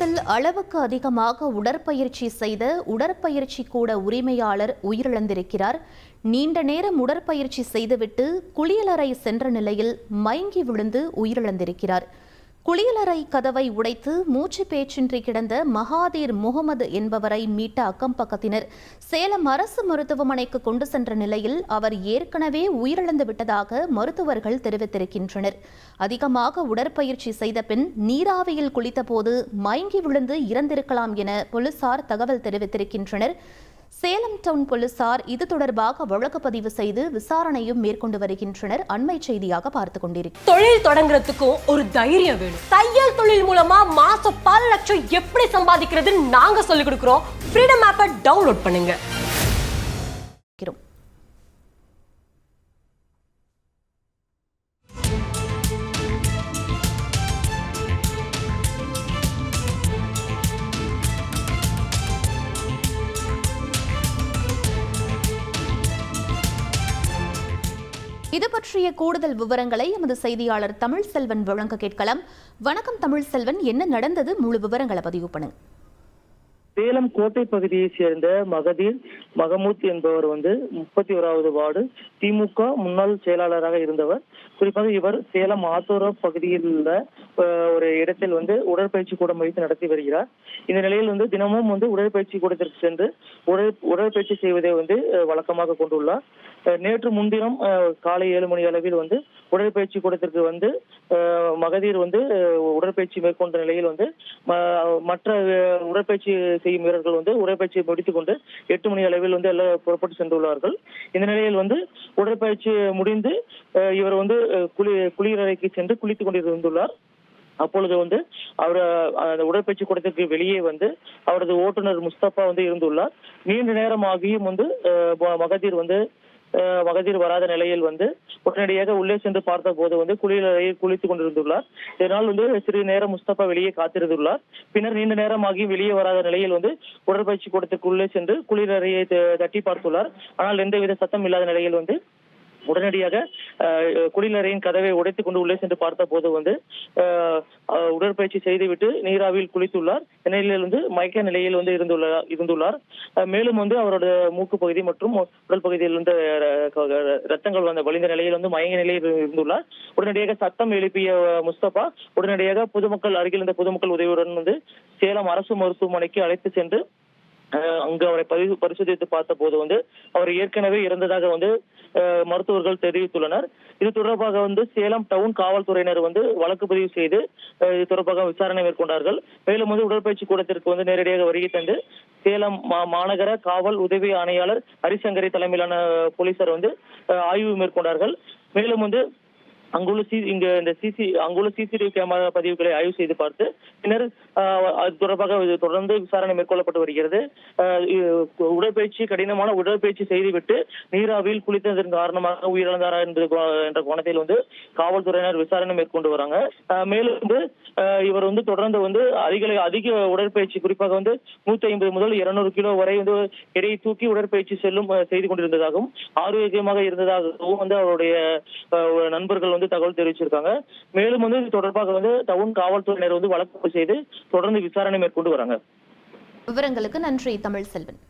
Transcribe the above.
சேலத்தில் அளவுக்கு அதிகமாக உடற்பயிற்சி செய்த உடற்பயிற்சி கூட உரிமையாளர் உயிரிழந்திருக்கிறார். நீண்ட நேரம் உடற்பயிற்சி செய்துவிட்டு குளியலறை சென்ற நிலையில் மயங்கி விழுந்து உயிரிழந்திருக்கிறார். குளியலறை கதவை உடைத்து மூச்சு பேச்சின்றி கிடந்த மகாதீர் முகமது என்பவரை மீட்ட அக்கம் பக்கத்தினர் சேலம் அரசு மருத்துவமனைக்கு கொண்டு சென்ற நிலையில் அவர் ஏற்கனவே உயிரிழந்து விட்டதாக மருத்துவர்கள் தெரிவித்திருக்கின்றனர். அதிகமாக உடற்பயிற்சி செய்த பின் நீராவியில் குளித்தபோது மயங்கி விழுந்து இறந்திருக்கலாம் என போலீசார் தகவல் தெரிவித்திருக்கின்றனர். சேலம் டவுன் போலீசார் இது தொடர்பாக வழக்கு பதிவு செய்து விசாரணையும் மேற்கொண்டு வருகின்றனர். அண்மை செய்தியாக பார்த்து கொண்டிருக்கிறார் தொழில் தொடங்குறதுக்கும் ஒரு தைரியம் வேணும். தையல் தொழில் மூலமா மாசம் பல லட்சம் எப்படி சம்பாதிக்கிறதுன்னு நாங்க சொல்லிக் கொடுக்குறோம். ஃப்ரீடம் ஆப்பை டவுன்லோட் பண்ணுங்க. இது பற்றிய கூடுதல் விவரங்களை எமது செய்தியாளர் தமிழ் செல்வன் வழங்க கேட்கலாம். வணக்கம் தமிழ் செல்வன் என்ன நடந்தது? முழு விவரங்களை பதிவு பண்ணுங்க சேலம் கோட்டை பகுதியை சேர்ந்த மகதீர் மகமூத் என்பவர் வந்து முப்பத்தி ஓராவது வார்டு திமுக முன்னாள் செயலாளராக இருந்தவர். குறிப்பாக இவர் சேலம் ஆத்தோர பகுதியில் உள்ள ஒரு இடத்தில் வந்து உடற்பயிற்சி கூடம் வைத்து நடத்தி வருகிறார். இந்த நிலையில் வந்து தினமும் வந்து உடற்பயிற்சி கூடத்திற்கு சென்று உடல் உடற்பயிற்சி செய்வதை வந்து வழக்கமாக கொண்டுள்ளார். நேற்று முன்தினம் காலை ஏழு மணி அளவில் வந்து உடற்பயிற்சி கூடத்திற்கு வந்து மகதீர் வந்து உடற்பயிற்சி மேற்கொண்ட நிலையில் வந்து ம- மற்ற உடற்பயிற்சி செய்யும் வீரர்கள் வந்து உடற்பயிற்சியை முடித்துக்கொண்டு எட்டு மணி அளவில் வந்து எல்லாம் புறப்பட்டு சென்றுள்ளார்கள். இந்த நிலையில் வந்து உடற்பயிற்சி முடிந்து இவர் வந்து குளி குளியலறைக்கு சென்று குளித்துக் கொண்டிருந்துள்ளார். அப்பொழுது வந்து அவர் அந்த உடற்பயிற்சி கூடத்திற்கு வெளியே வந்து அவரது ஓட்டுநர் முஸ்தபா வந்து இருந்துள்ளார். நீண்ட நேரம் ஆகியும் வந்து மகதீர் வந்து மகதீர் வராத நிலையில் வந்து உடனடியாக உள்ளே சென்று பார்த்த போது வந்து குளியலறையில் குளித்துக் கொண்டிருந்துள்ளார். இதனால் வந்து சிறிது நேரம் முஸ்தபா வெளியே காத்திருந்துள்ளார். பின்னர் நீண்ட நேரம் ஆகி வெளியே வராத நிலையில் வந்து உடற்பயிற்சி கூடத்திற்கு உள்ளே சென்று குளியலறையை தட்டி பார்த்துள்ளார். ஆனால் எந்தவித சத்தம் இல்லாத நிலையில் வந்து உடனடியாக அஹ், குளியலறையின் கதவை உடைத்துக் கொண்டு உள்ளே சென்று பார்த்த போது வந்து உடற்பயிற்சி செய்துவிட்டு நீராவியில் குளித்துள்ளார். இந்த மயக்க நிலையில் வந்து இருந்துள்ளார். இருந்துள்ளார் மேலும் வந்து அவரோட மூக்கு பகுதி மற்றும் உடல் பகுதியில் இருந்து ரத்தங்கள் வந்த வலிந்த நிலையில் வந்து மயங்க நிலையில் இருந்துள்ளார். உடனடியாக சத்தம் எழுப்பிய முஸ்தபா உடனடியாக பொதுமக்கள் அருகில் இருந்த பொதுமக்கள் உதவியுடன் வந்து சேலம் அரசு மருத்துவமனைக்கு அழைத்து சென்று அங்கு அவரை பரி- பரிசோதித்து பார்த்த போது வந்து அவர் ஏற்கனவே இறந்ததாக வந்து மருத்துவர்கள் தெரிவித்துள்ளனர். இது தொடர்பாக வந்து சேலம் டவுன் காவல்துறையினர் வந்து வழக்கு பதிவு செய்து இது தொடர்பாக விசாரணை மேற்கொண்டார்கள். மேலும் வந்து உடற்பயிற்சி கூடத்திற்கு வந்து நேரடியாக வருகை தந்து சேலம் மா- மாநகர காவல் உதவி ஆணையாளர் ஹரிசங்கரி தலைமையிலான போலீசார் வந்து ஆய்வு மேற்கொண்டார்கள். மேலும் வந்து அங்குள்ள சி இங்க இந்த சிசி அங்குள்ள சிசிடிவி கேமரா பதிவுகளை ஆய்வு செய்து பார்த்து பின்னர் அது தொடர்பாக தொடர்ந்து விசாரணை மேற்கொள்ளப்பட்டு வருகிறது. உடற்பயிற்சி கடினமான உடற்பயிற்சி செய்துவிட்டு நீராவியில் குளித்ததன் காரணமாக உயிரிழந்தாரா என்பது என்ற கோணத்தில் வந்து காவல்துறையினர் விசாரணை மேற்கொண்டு வராங்க. மேலும் வந்து ஆஹ், இவர் வந்து தொடர்ந்து வந்து அதிக அதிக உடற்பயிற்சி குறிப்பாக வந்து நூத்தி ஐம்பது முதல் இருநூறு கிலோ வரை வந்து எடையை தூக்கி உடற்பயிற்சி செல்லும் செய்து கொண்டிருந்ததாகவும் ஆரோக்கியமாக இருந்ததாகவும் வந்து அவருடைய நண்பர்கள் வந்து தகவல் தெரிவிச்சிருக்காங்க. மேலும் வந்து இது தொடர்பாக வந்து டவுன் காவல்துறையினர் வந்து வழக்கு செய்து தொடர்ந்து விசாரணை மேற்கொண்டு வராங்க. விவரங்களுக்கு நன்றி தமிழ் செல்வன்